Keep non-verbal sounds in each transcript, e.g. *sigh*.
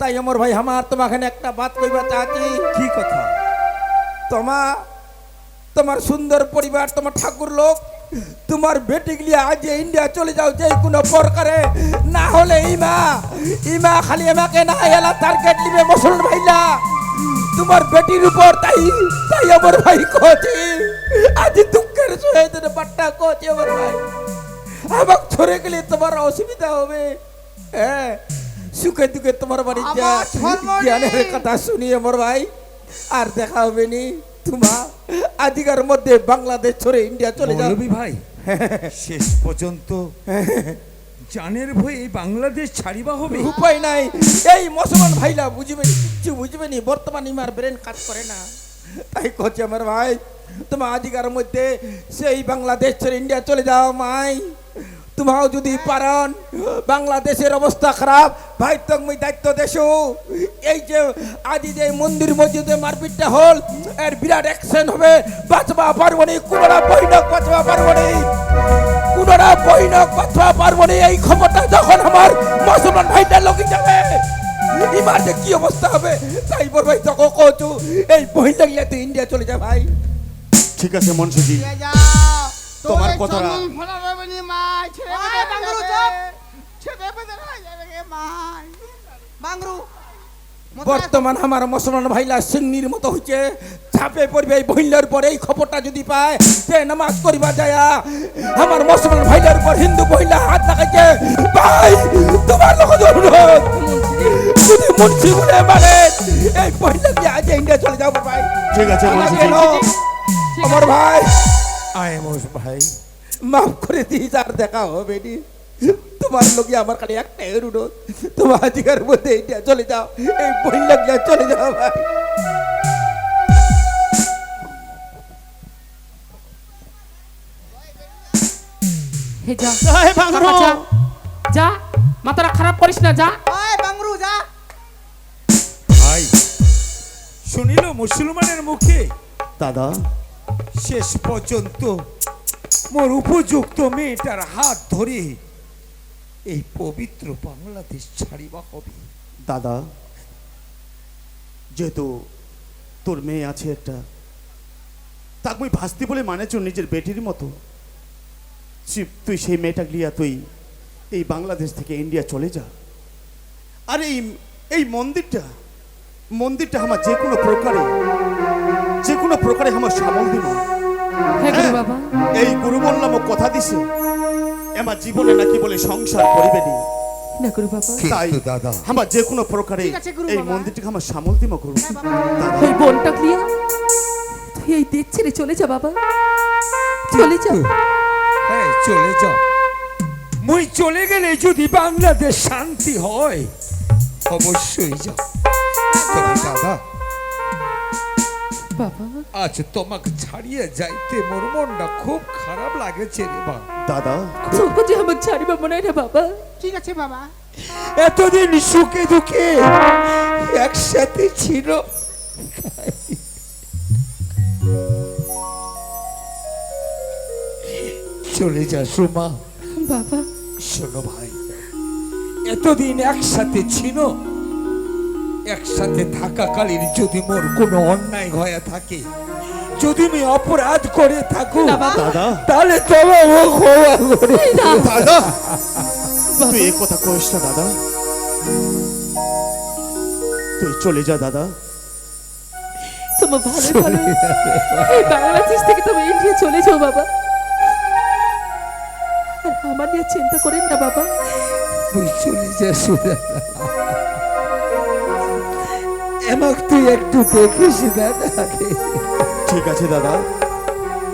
তাই আমার ভাই, আমার তোমাখানে একটা বাত কইবা চাচ্ছি কি? কথা? তোমা, তোমার সুন্দর পরিবার, তোমার ঠাকুর লোক, তোমার বেটি গিয়ে আজ ইন্ডিয়া চলে যাও যে কোনো প্রকারে, না হলে ইমা ইমা খালি আমাকে না এলা টার্গেট নিবে মুসলমান ভাইলা। তোমার বেটির উপর তাই তাই আমার ভাই কচি আজ দুঃখের সহিত বাট্টা কচি আমার ভাই। আমাক ছড়ে গেলে তোমার অসুবিধা হবে। হ্যাঁ সুখে দুঃখে তোমার বাড়ি যা আমার ধর্মনি। জ্ঞানের কথা শুনি আমার ভাই। আর দেখা হবে নি তোমা আদিকার মধ্যে বাংলাদেশ ছেড়ে ইন্ডিয়া চলে যাও। ভাই *laughs* শেষ পর্যন্ত জানের ভয়ে এই বাংলাদেশ ছাড়িবা হবে? উপায় নাই। এই মুসলমান ভাইলা বুঝবে কিছু বুঝবে নি বর্তমান ইমার ব্রেন কাজ করে না। তাই করছে আমার ভাই তোমার আদিকার মধ্যে সেই বাংলাদেশ ছেড়ে ইন্ডিয়া চলে যাও মাই। তোমাও যদি পারন বাংলাদেশের অবস্থা খারাপ ভাই তুমি দায়িত্ব দেশো। এই যে আজি যে মন্দির মসজিদে মারপিটটা হল এর বিরাট অ্যাকশন হবে। বাঁচবা পারব নি কোনোরা বৈঠক বাঁচবা পারব নি কোনোরা বৈঠক বাঁচবা পারব নি এই ক্ষমতা যখন আমার মুসলমান ভাইটা লোকে যাবে এবার যে কি অবস্থা হবে তাই বল ভাই তখন কচু এই বইটা গিয়ে তুই ইন্ডিয়া চলে যা ভাই। ঠিক আছে মনসুজি তোমার কথাটা- মাই ছেড়ে ওই, বাঙ্গুরু চুপ। ছেড়ে বেঁধে যাবে গে মাই বাংরু বর্তমান আমার মুসলমান ভাইলা সিংনির মতো হচ্ছে চাপে পড়বে এই বহিলার পর এই খবরটা যদি পায় যে নামাজ করিবা যায়া আমার মুসলমান ভাইলার উপর হিন্দু মহিলা হাত লাগাইছে। ভাই তোমার লোক অনুরোধ। যদি মুন্সি বলে মানে এই বহিলা দিয়ে আজ ইন্ডিয়া চলে যাব ভাই। ঠিক আছে আমার ভাই। আয় মোষ ভাই। মাফ করে দিস আর দেখা হবে নি তোমার লোকে আমার কাছে একটাই অনুরোধ তোমার আজকের মধ্যে ইন্ডিয়া চলে যাও এই বহিলা দিয়ে চলে যাও ভাই যা। এই বাংরু। বাবা, যা। যা। মাথাটা খারাপ করিস না যা। বাংরু যা। ভাই শুনিল মুসলমানের মুখে? দাদা। শেষ পর্যন্ত মোর উপযুক্ত মেয়েটার হাত ধরে এই পবিত্র বাংলাদেশ ছাড়িবা হবে দাদা, যেহেতু তোর মেয়ে আছে একটা, তাকে মুই ভাস্তি বলে মানেছ নিজের বেটির মতো। তুই সেই মেয়েটা লিয়া তুই এই বাংলাদেশ থেকে ইন্ডিয়া চলে যা। আর এই এই মন্দিরটা মন্দিরটা আমার যে কোনো প্রকারে, যে কোনো প্রকারে আমার সামল বাবা এই গুরু বললাম কথা দিছে আমার জীবনে নাকি বলে সংসার করিবে নি। না গুরু বাবা। তাই দাদা। আমার যে কোনো প্রকারে এই। মন্দিরটাকে আমার সামল গুরু। ওই বোনটা ক্লিয়া তুই এই ছেড়ে চলে যা বাবা। চলে যা। হ্যাঁ চলে যাও মুই চলে গেলে যদি বাংলাদেশ শান্তি হয় অবশ্যই যা। তবে দাদা বাবা। আজ তোমাকে ছাড়িয়ে যাইতে মোর মনটা খুব খারাপ লাগেছে রে বা দাদা। তোকে যে আমার ছাড়িবা মনে না বাবা? ঠিক আছে বাবা। এতদিন সুখে দুঃখে একসাথে ছিল। চলে যা সুমা। বাবা। শোনো ভাই এতদিন একসাথে ছিল একসাথে থাকাকালীন যদি মোর কোনো অন্যায় হয়ে থাকে যদি আমি অপরাধ করে থাকো না বাবা। দাদা। তাহলে ক্ষমা করে দাদা। তুই এ কথা কইস না দাদা। তুই চলে যা দাদা। তোমার ভালো ভালো। এই বাংলাদেশ থেকে তুমি ইন্ডিয়া চলে যাও বাবা। আর আমার নিয়ে চিন্তা করেন না বাবা। তুই চলে যা সুদা এমাক তুই একটু দেখিস দাদা। ঠিক আছে দাদা।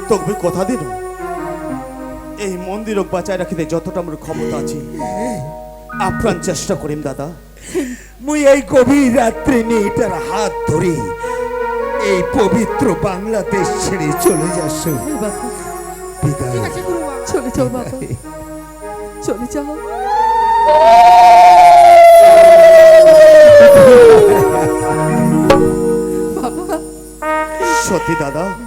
তোকে কথা দিন। এই মন্দির বাঁচায় রাখিতে যতটা আমার ক্ষমতা আছে আপ্রাণ চেষ্টা করিম দাদা। মুই এই গভীর রাত্রে মেয়েটার হাত ধরে এই পবিত্র বাংলাদেশ ছেড়ে চলে যাস। চলে যাও বাবা। চলে যাও। *laughs* সত্যি দাদা।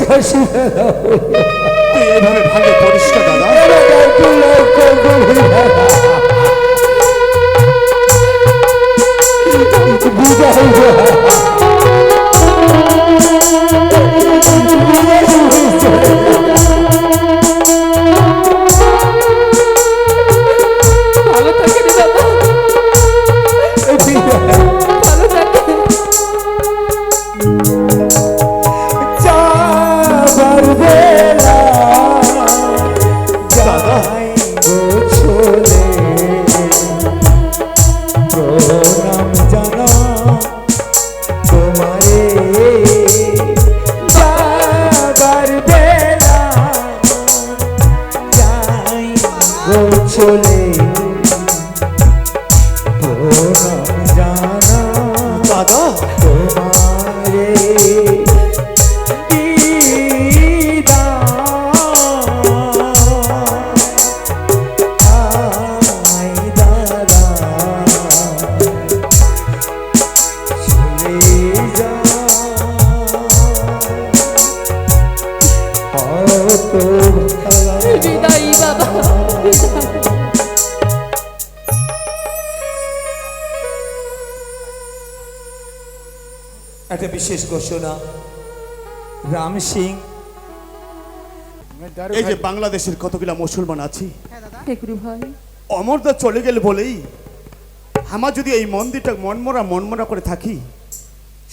*laughs* তুই এইভাবে ভাঙে পড়িস না দাদা আমাকে বাংলাদেশের কতগুলা মুসলমান আছি? হ্যাঁ দাদা। হে গুরু ভাই। অমরদা চলে গেলে বলেই আমার যদি এই মন্দিরটা মনমরা মনমরা করে থাকি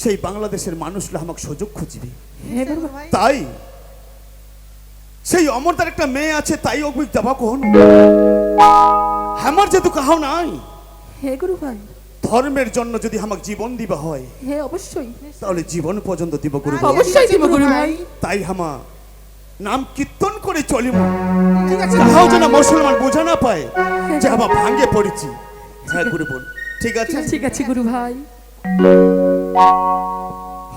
সেই বাংলাদেশের মানুষরা আমাকে সুযোগ খুঁজবে। হে গুরু ভাই। ভাই তাই সেই অমরদার একটা মেয়ে আছে তাই অভিক যাবা কোন? আমার যেহেতু কাহাও নাই হে গুরু ভাই। ধর্মের জন্য যদি আমাকে জীবন দিবা হয় হে অবশ্যই। তাহলে জীবন পর্যন্ত দিব গুরু অবশ্যই দিব গুরু ভাই। তাই হামা নাম কীর্তন করে চলিব। ঠিক আছে। তাহাও যেন মুসলমান বোঝা না পায় যে আমার ভাঙে পড়েছি। হ্যাঁ গুরু বোন ঠিক আছে ঠিক আছে গুরু ভাই।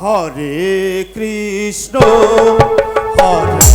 হরে কৃষ্ণ হরে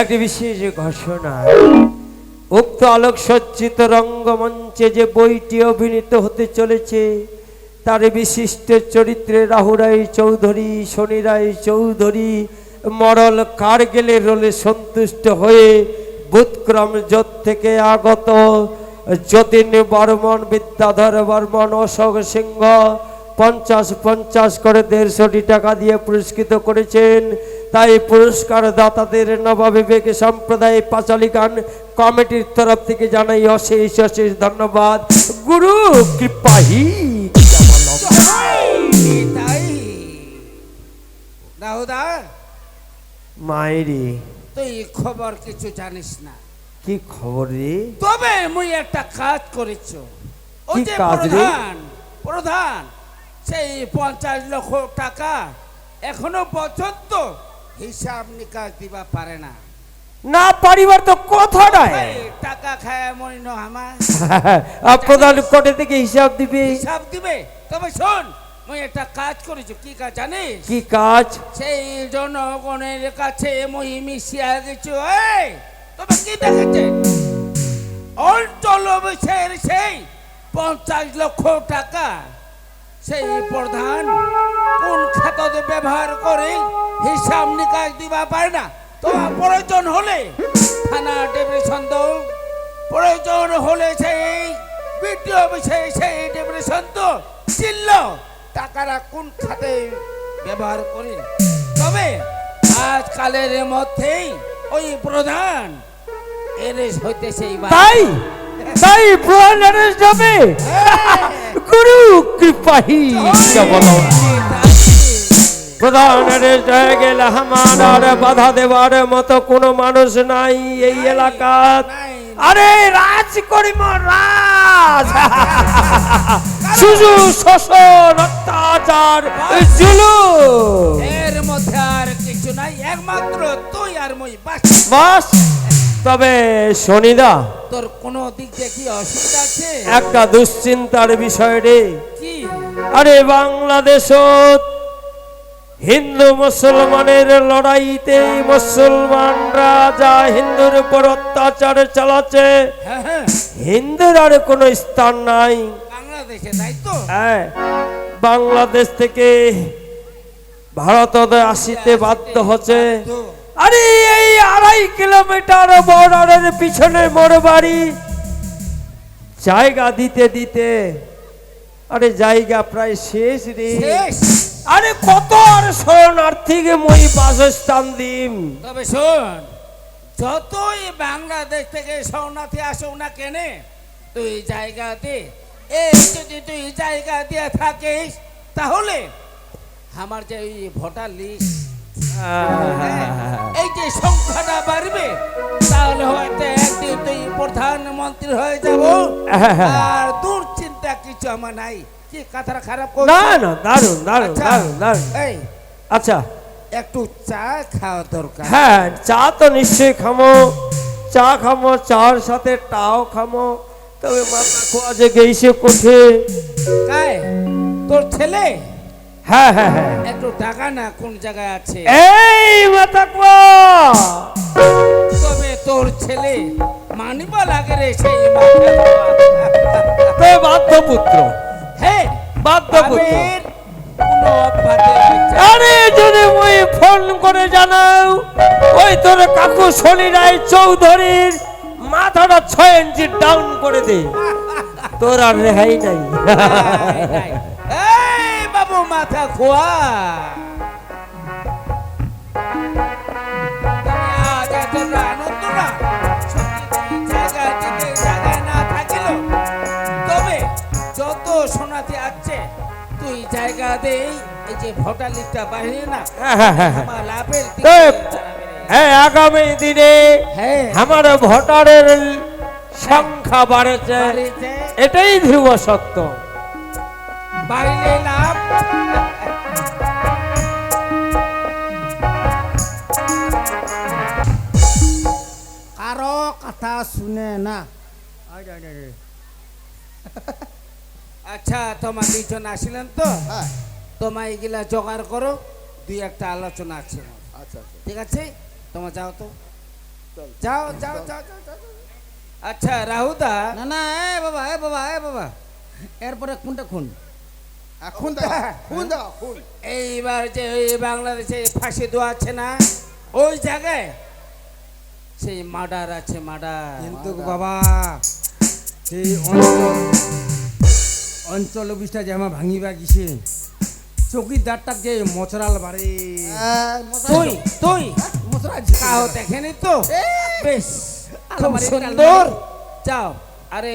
একটি বিশেষ ঘোষণা। উক্ত আলোক সজ্জিত রঙ্গমঞ্চে যে বইটি অভিনীত হতে চলেছে, তার বিশিষ্ট চরিত্রে রাহুরাই চৌধুরী শনিরাই চৌধুরী, মরল কারগেলের রোলে সন্তুষ্ট হয়ে বুৎক্রম জোট থেকে আগত যতীন বর্মন, বিদ্যাধর বর্মন, অশোক সিংহ পঞ্চাশ পঞ্চাশ করে দেড়শোটি টাকা দিয়ে পুরস্কৃত করেছেন। তাই পুরস্কার দাতাদের নবাবিবেক সম্প্রদায় পাঁচালী গান কমিটির তরফ থেকে জানাই অশেষ অশেষ ধন্যবাদ। গুরু কৃপাহি তাই রাহুদা মায়েরি। তুই খবর কিছু জানিস না। কি খবর রে? তবে মুই একটা কাজ করেছ। ওই যে প্রধান প্রধান সেই পঞ্চাশ লক্ষ টাকা এখনও পর্যন্ত হিসাব নিকাশ দিবা পারে না। না পারিবার তো কথা নাই। টাকা খায় মরিন আমার। প্রধান কোটে থেকে হিসাব দিবে? হিসাব দিবে? তবে শোন মুই একটা কাজ করেছি কি কাজ জানিস? কি কাজ? সেই জনগণের কাছে মুই মিশিয়া গেছি এই তবে কি দেখেছে? অঞ্চল সেই পঞ্চাশ লক্ষ টাকা সেই প্রধান কোন ব্যবহার করে হিসাব নিকাশ দিবা পারে না তোমার প্রয়োজন হলে থানা ডিভিশন দাও। প্রয়োজন হলে সেই বিডিও অফিসে সেই ডিভিশন তো চিল্ল টাকাটা কোন খাতে ব্যবহার করি? তবে আজকালের মধ্যেই ওই প্রধান এরেস হইতে সেই তাই? তাই প্রধান arrest হবে? গুরু কৃপাহি। বলো প্রধান arrest হয়ে গেলে আমার বাধা দেওয়ার মতো কোনো মানুষ নাই এই এলাকার আরে রাজ করিম রাজ! শুধু শোষণ অত্যাচার জুলুম এর মধ্যে আর কিছু নাই একমাত্র তুই আর মই বাস। বাস? তবে শনিদা তোর কোনো দিক দিয়ে কি অসুবিধা আছে? একটা দুশ্চিন্তার বিষয় রে। কি? আরে বাংলাদেশত হিন্দু মুসলমানের লড়াইতে মুসলমানরা যা হিন্দুর উপর অত্যাচার চালাচ্ছে। হ্যাঁ হ্যাঁ। হিন্দুর আর কোনো স্থান নাই। বাংলাদেশে তাই তো? হ্যাঁ বাংলাদেশ থেকে ভারত আসিতে বাধ্য হচ্ছে। আরে এই আড়াই কিলোমিটার বর্ডারের পিছনে মোর বাড়ি। জায়গা দিতে দিতে। আরে জায়গা প্রায় শেষ রে। শেষ? আরে কত আর শরণার্থীকে মই বাসস্থান দিম। তবে শোন যতই বাংলাদেশ থেকে শরণার্থী আসুক না কেনে তুই জায়গাতে এই যদি তুই জায়গা দিয়ে থাকিস তাহলে আমার যে ওই ভোটার লিস্ট এই যে সংখ্যাটা বাড়বে তাহলে হয়তো একদিন তুই প্রধানমন্ত্রী হয়ে যাব। আর দূর চিন্তা কিছু আমার নাই। কি কথাটা খারাপ? না না দারুণ দারুণ আচ্ছা, এই আচ্ছা। একটু চা খাওয়া দরকার। হ্যাঁ চা তো নিশ্চয়ই খামো। চা খামো চার সাথে টাও খামো। তবে মাথা খোয়া যে গেইছে কোঠে। কাই তোর ছেলে? হ্যাঁ হ্যাঁ হ্যাঁ। একটু টাকা না কোন জায়গায় আছে? এই মাথা খোয়া! তবে তোর ছেলে মানিবা লাগে রে সেই মাথা তো বাধ্য পুত্র বাধ্য। আরে যদি মুই ফোন করে জানাও ওই তোর কাকু শনি রায় চৌধুরীর মাথাটা ছয় ইঞ্চি ডাউন করে দে তোর আর রেহাই নাই। বাবু মাথা খোয়া জায়গা দে এই যে ভোটার লিস্টটা বাহিরে না হ্যাঁ, হ্যাঁ, হ্যাঁ, হ্যাঁ। আমার লাভের। হ্যাঁ আগামী দিনে হ্যাঁ। আমার ভোটারের সংখ্যা বাড়েছে। এটাই ধ্রুব সত্য। বাড়িলে লাভ। কারও কথা শুনে না। আচ্ছা তোমার দুইজন আসিলেন তো? হ্যাঁ। তোমার এগুলা জোগাড় করো দুই একটা আলোচনা আছে। আচ্ছা ঠিক আছে? তোমার যাও তো। যাও যাও যাও। আচ্ছা রাহুদা। না না এ বাবা এ বাবা এ বাবা। এরপরে কোনটা খুন। এখন দাও খুন দাও খুন। এইবার যে ওই বাংলাদেশে ফাঁসি দেওয়া আছে না ওই জায়গায় সেই মার্ডার আছে মার্ডার। কিন্তু বাবা সেই অঞ্চল অঞ্চল অফিসটা যে আমার ভাঙিবা গেছে চৌকিদারটা যে মচরাল বাড়ি। হ্যাঁ, তুই তুই। কাহ দেখেনি তো? বেশ খুব সুন্দর। যাও। আরে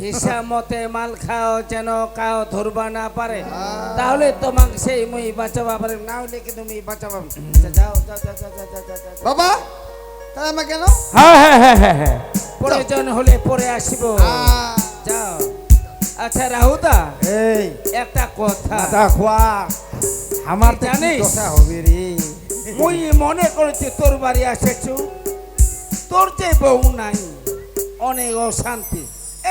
হিসাব মতে মাল খাও যেন কাও ধরবা না পারে। তাহলে তোমাকে সেই মুই বাঁচাবা পারে না হলে কি তুমি বাঁচাবা। আচ্ছা, যাও যাও যাও যাও যাও, যাও, যাও, যাও। বাবা তাহলে আমার কেন? হ্যাঁ হ্যাঁ হ্যাঁ হ্যাঁ হ্যাঁ। প্রয়োজন হলে পরে আসিব। যাও। আচ্ছা রাহুদা এই একটা কথা। খোয়া আমার জানিস? দশা হবে রে? মুই মনে করেছি তোর বাড়ি এসেছু তোর যে বউ নাই অনেক অশান্তি।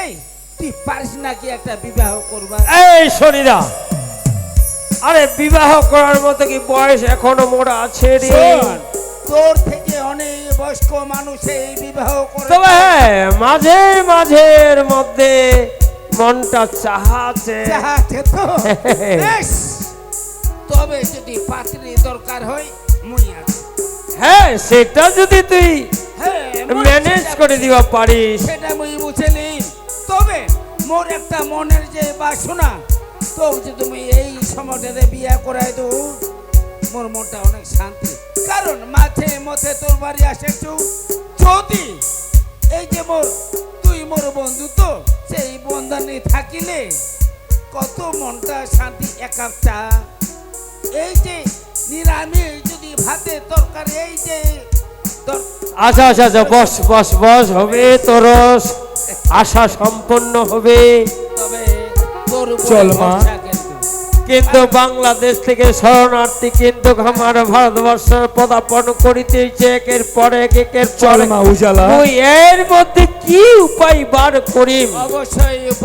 এই তুই পারিস নাকি একটা বিবাহ করবা এই শনিদা আরে বিবাহ করার মতো কি বয়স এখনও মোর আছে রে? তোর থেকে অনেক বয়স্ক মানুষ এই বিবাহ করে তবে হ্যাঁ মাঝে মাঝের মধ্যে মনটা চাহাছে চাহাতে তো। *laughs* তবে যদি পাত্রী দরকার হয় মুই আছি। হ্যাঁ সেটা যদি তুই হ্যাঁ ম্যানেজ করে দিবা পারিস। সেটা মুই বুঝলি তবে মোর একটা মনের যে বাসনা তো যে তুমি এই সময়টাতে বিয়া করাই দো মোর মনটা অনেক শান্তি। কারণ মাঝে মধ্যে তোর বাড়ি আসেছু যদি এই যে মোর সেই বন্ধনে থাকিলে কত মনটা শান্তি এক কাপ চা এই যে নিরামিষ যদি ভাতে তরকারি এই যে আচ্ছা আচ্ছা আচ্ছা বস বস বস হবে তোর আশা সম্পন্ন হবে। তবে চল মা। কিন্তু। বাংলাদেশ থেকে শরণার্থী কিন্তু আমার ভারতবর্ষ পদার্পণ করিতেছে একের পর এক একের চল পরে মা উজালা। তুই এর মধ্যে কি উপায় বার করিম? অবশ্যই উপায়